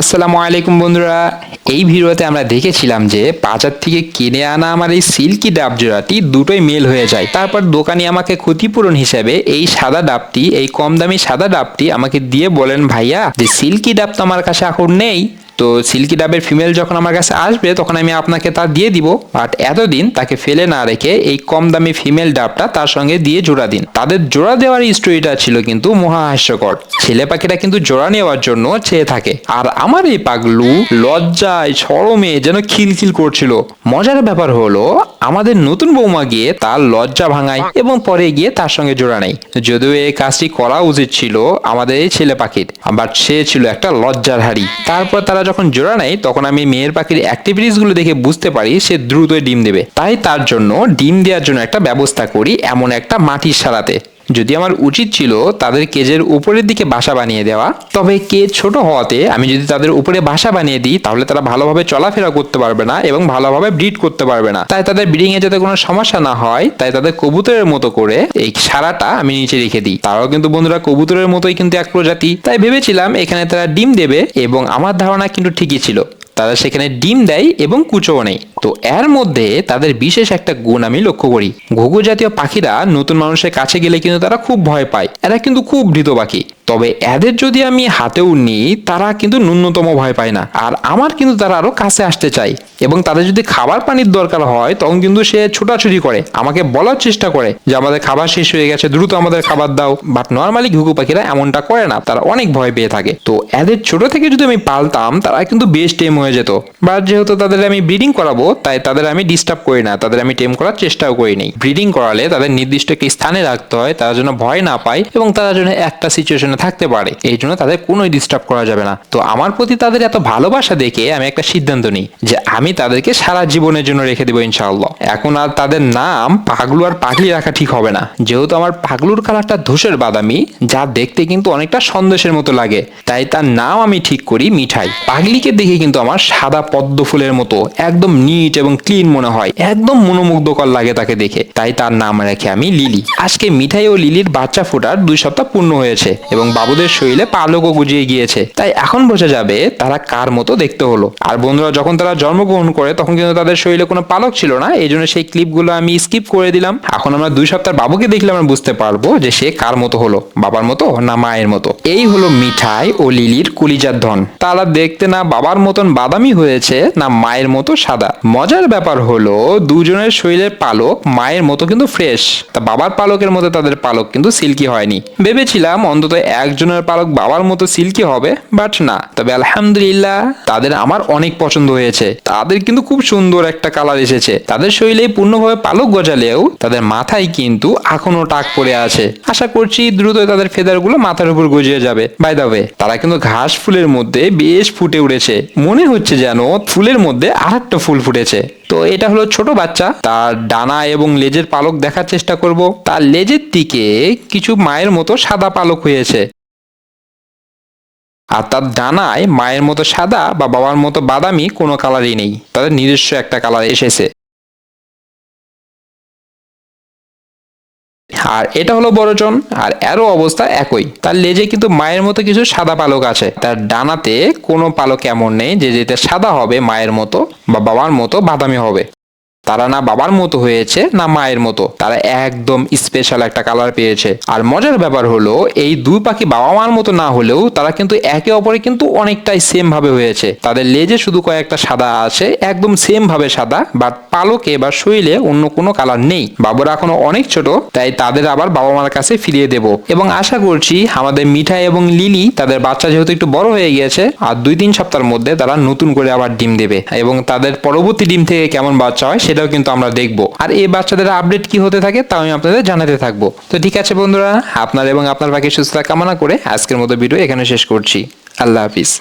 আসসালামু আলাইকুম বন্ধুরা। এই ভিডিওতে আমরা দেখেছিলাম যে বাজার থেকে কিনে আনা আমার এই সিল্কি ডাব জোড়াটি দুটোই মেল হয়ে যায়। তারপর দোকানি আমাকে ক্ষতিপূরণ হিসেবে এই সাদা ডাবটি, এই কম দামি সাদা ডাবটি আমাকে দিয়ে বলেন, ভাইয়া, যে সিল্কি ডাব তো আমার কাছে এখন নেই তো সিল্কি ডাবের ফিমেল যখন আমার কাছে আসবে, তখন আমি আপনাকে তা দিয়ে দিব। বাট এতদিন তাকে ফেলে না রেখে এই কম দামি ফিমেল ডাবটা তার সঙ্গে দিয়ে জোড়া দিন। তাদের জোড়া দেওয়ার স্টোরিটা ছিল কিন্তু মহাহাস্যকর। ছেলে পাখিটা কিন্তু জোড়া নেওয়ার জন্য চেয়ে থাকে। আর আমার এই পাগলু লজ্জায় সরমে যেন খিলখিল করছিল। মজার ব্যাপার হলো, আমাদের নতুন বৌমা গিয়ে তার লজ্জা ভাঙায় এবং পরে গিয়ে তার সঙ্গে জোড়া নেয়। যদিও এই কাজটি করা উচিত ছিল আমাদের এই ছেলে পাখির বাট সে ছিল একটা লজ্জার হাড়ি। তারপর তারা যখন জোড়া নেয়, তখন আমি মেয়ের পাখির অ্যাক্টিভিটিসগুলো দেখে বুঝতে পারি সে দ্রুতই ডিম দেবে। তাই তার জন্য ডিম দেওয়ার জন্য একটা ব্যবস্থা করি এমন একটা মাটির সারাতে যদি আমার উচিত ছিল তাদের কেজের উপরের দিকে বাসা বানিয়ে দেওয়া, তবে কেজ ছোট হওয়াতে আমি যদি তাদের উপরে বাসা বানিয়ে দিই, তাহলে তারা ভালোভাবে চলাফেরা করতে পারবে না এবং ভালোভাবে ব্রিড করতে পারবে না। তাই তাদের ব্রিডিং এ যাতে কোনো সমস্যা না হয়, তাই তাদের কবুতরের মতো করে এই সারাটা আমি নিচে রেখে দিই। তারাও কিন্তু বন্ধুরা কবুতরের মতোই কিন্তু এক প্রজাতি। তাই ভেবেছিলাম এখানে তারা ডিম দেবে এবং আমার ধারণা কিন্তু ঠিকই ছিল। তারা সেখানে ডিম দেয় এবং কুচো নেই তো এর মধ্যে তাদের বিশেষ একটা গুণ আমি লক্ষ্য করি। ঘুঘু জাতীয় পাখিরা নতুন মানুষের কাছে গেলে কিন্তু তারা খুব ভয় পায়। এরা কিন্তু খুব ভীত পাখি। তবে এদের যদি আমি হাতেও নিই, তারা কিন্তু ন্যূনতম ভয় পায় না। আর আমার কিন্তু তারা আরও কাছে আসতে চায়। এবং তাদের যদি খাবার পানির দরকার হয়, তখন কিন্তু সে ছোটাছুটি করে, আমাকে বলার চেষ্টা করে যে, আমাদের খাবার শেষ হয়ে গেছে, দ্রুত আমাদের খাবার দাও। বাট নর্মালি ঘুঘু পাখিরা এমনটা করে না। তারা অনেক ভয় পেয়ে থাকে। তো এদের ছোট থেকে যদি আমি পালতাম, তারা কিন্তু বেশ টেম হয়ে যেত। বাট যেহেতু তাদের আমি ব্রিডিং করাবো, তাই তাদের আমি ডিস্টার্ব করি না। তাদের আমি টেম করার চেষ্টাও করি নি। ব্রিডিং করালে তাদের নির্দিষ্ট একটি স্থানে রাখতে হয়, তারা যেন ভয় না পায় এবং তারা যেন একটা সিচুয়েশনে থাকতে পারে, এই জন্য তাদের কোনোই ডিস্টার্ব করা যাবে না। তো আমার প্রতি তাদের এত ভালোবাসা দেখে আমি একটা সিদ্ধান্ত নিই যে আমি তাদেরকে সারা জীবনের জন্য রেখে দেবো ইনশাআল্লাহ। এখন আর তাদের নাম পাগলু আর পাগলি রাখা ঠিক হবে না। যেহেতু আমার পাগলুর কালারটা ধূসের বাদামি, যা দেখতে কিন্তু অনেকটা সন্দেশের মতো লাগে। তাই তার নাম আমি ঠিক করি মিঠাই। পাগলিকে দেখে কিন্তু আমার সাদা পদ্ম ফুলের মতো একদম নিট এবং ক্লিন মনে হয়। একদম মনোমুগ্ধকর লাগে তাকে দেখে। তাই তার নাম রেখে আমি লিলি। আজকে মিঠাই ও লিলির বাচ্চা ফোটার দুই সপ্তাহ পূর্ণ হয়েছে এবং বাবুদের শরীরে পালকও গুজিয়ে গিয়েছে। তাই এখন বোঝা যাবে তারা কার মতো দেখতে হলো। আর বন্ধুরা, যখন তারা জন্মগ্রহণ করে, তখন কিন্তু তাদের শরীরে কোনো পালক ছিল না। এই জন্য সেই ক্লিপগুলো আমি স্কিপ করে দিলাম। এখন আমরা দুই সপ্তাহ বাবুকে দেখলে আমরা বুঝতে পারব যে সে কার মতো হলো, বাবার মতো না মায়ের মতো। এই হলো মিঠাই ও লিলির কুলিজার ধন। তারা দেখতে না বাবার মতন বাদামি হয়েছে, না মায়ের মতো সাদা। মজার ব্যাপার হলো, দুজনের শরীরের পালক মায়ের মতো কিন্তু ফ্রেশ। তা বাবার পালকের মতো তাদের পালক কিন্তু সিল্কি হয়নি। ভেবেছিলাম অন্তত একজনের পালক বাবার মতো সিল্কি হবে বাট না। তবে আলহামদুলিল্লাহ, তাদের আমার অনেক পছন্দ হয়েছে। তাদের কিন্তু খুব সুন্দর একটা কালার এসেছে। তাদের শরীরে পূর্ণভাবে পালক গজালেও তাদের মাথায় কিন্তু এখনও টাক পড়ে আছে। আশা করছি দ্রুত তাদের ফেদারগুলো মাথার উপর গজিয়ে যাবে। বাই দা তারা কিন্তু ঘাস ফুলের মধ্যে বেশ ফুটে উঠেছে। মনে হচ্ছে যেন ফুলের মধ্যে আর একটা ফুল ফুটেছে। তো এটা হলো ছোট বাচ্চা। তার ডানা এবং লেজের পালক দেখার চেষ্টা করব। তার লেজের দিকে কিছু মায়ের মতো সাদা পালক হয়েছে। আর তার ডানায় মায়ের মতো সাদা বা বাবার মতো বাদামি কোনো কালারই নেই। তাদের নিজস্ব একটা কালার এসেছে। আর এটা হলো বড়জন আর এরও অবস্থা একই। তার লেজে কিন্তু মায়ের মতো কিছু সাদা পালক আছে। তার ডানাতে কোনো পালক এমন নেই যে যেটা সাদা হবে মায়ের মতো বা বাবার মতো বাদামি হবে। তারা না বাবার মতো হয়েছে, না মায়ের মতো। তারা একদম স্পেশাল একটা কালার পেয়েছে। আর মজার ব্যাপার হলো, এই দুই পাখি বাবা মার মতো না হলেও তারা কিন্তু একে অপরে কিন্তু অনেকটাই সেম ভাবে হয়েছে। তাদের লেজে শুধু কয়েকটা সাদা আছে, একদম সেম ভাবে সাদা বাট পালকে বা শরীরে অন্য কোনো কালার নেই। বাবুরা এখনও অনেক ছোট, তাই তাদের আবার বাবা মার কাছে ফিরিয়ে দেব। এবং আশা করছি আমাদের মিঠাই এবং লিলি তাদের বাচ্চা যেহেতু একটু বড় হয়ে গিয়েছে, আর দুই তিন সপ্তাহের মধ্যে তারা নতুন করে আবার ডিম দেবে। এবং তাদের পরবর্তী ডিম থেকে কেমন বাচ্চা হয় সেটাও কিন্তু আমরা দেখব। আর এই বাচ্চাদের আপডেট কি হতে থাকে, তাও আমি আপনাদের জানাতে থাকব। তো ঠিক আছে বন্ধুরা, আপনার এবং আপনার বাকি সুস্থতা কামনা করে আজকের মতো ভিডিও এখানে শেষ করছি। আল্লাহ হাফিজ।